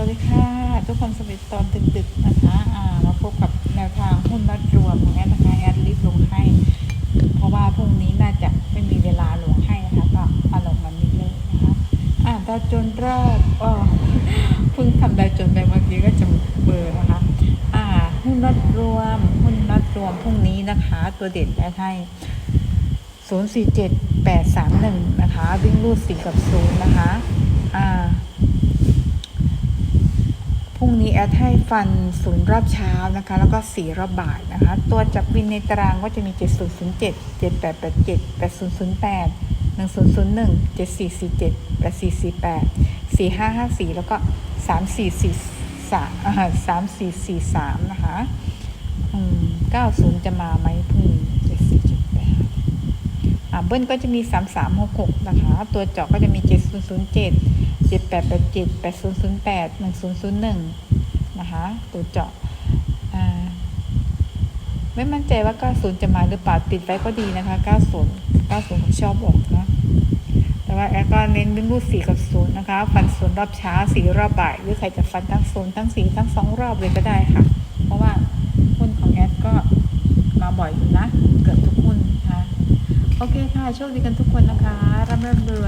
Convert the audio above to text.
วัสดีค่ะ ทุกคนสวัสดีตอนดึกๆนะคะอ่ามาพบกับแนวทางหุ้นนัดรวมของแอดนะคะแอดรีบลงให้ เพราะว่าพรุ่งนี้น่าจะไม่มีเวลาลงให้นะคะก็เอาลงวันนี้เลยนะคะอ่าดาวโจนแรอบอ๋อเพิ่งทำดาวโจนไปเมื่อกี้ก็จะเบอร์นะคะอ่าหุ้นนัดรวมหุ้นนัดรวมพรุ่งนี้นะคะ ตัวเด่นแอดให้047831นะคะวิ่งรูด4กับ0นะคะ อ่า พรุ่งนี้แอดให้ฟันศูนย์รอบเช้านะคะ แล้วก็สี่รอบบ่ายนะคะ ตัวจับวินในตารางก็จะมี 7007 7887 8008 1001 7447 8448 4554 แล้วก็ 3443 3443 นะคะ อืม 90 จะมาไหมพรุ่ง เบิ้ลก็จะมี 3366 นะคะ ตัวเจาะก็จะมี 7007 7887 8008 1001 นะคะ ตัวเจาะอ่าไม่มั่นใจว่า 90 จะมาหรือเปล่าติดไว้ก็ดีนะคะ 90 90ผมชอบออกนะแต่ว่าแอดก็เน้นวิ่งรูด4กับ0นะคะ ฟันศูนย์รอบเช้า4รอบบ่าย หรือใครจะฟันทั้งศูนย์ทั้ง4ทั้ง2รอบเลยก็ได้ค่ะ เพราะว่าหุ้นของแอดก็มาบ่อยอยู่นะ เกือบทุกหุ้นนะคะ โอเคค่ะ โชคดีกันทุกคนนะคะร่ำร่ำรวย